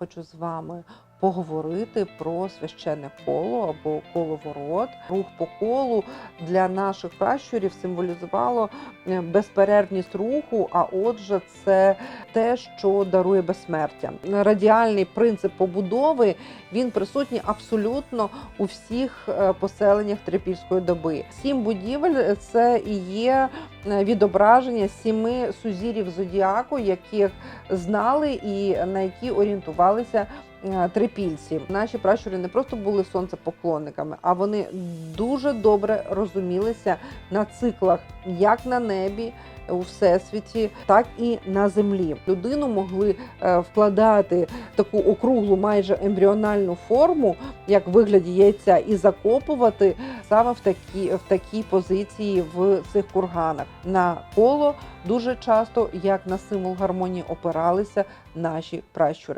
хочу з вами поговорити про священне коло або коловорот. Рух по колу для наших пращурів символізувало е, безперервність руху. А отже, це те, що дарує безсмертя. Радіальний принцип побудови він присутній абсолютно у всіх е, поселеннях трипільської доби. Сім будівель це і є е, відображення сіми сузірів зодіаку, яких знали і на які орієнтувалися е, трипільці. Наші пращури не просто були сонцепоклонниками, а вони дуже добре розумілися на циклах як на небі. У всесвіті, так і на землі людину могли е, вкладати в таку округлу, майже ембріональну форму, як вигляді яйця, і закопувати саме в такі в такій позиції в цих курганах. На коло дуже часто, як на символ гармонії, опиралися наші пращури.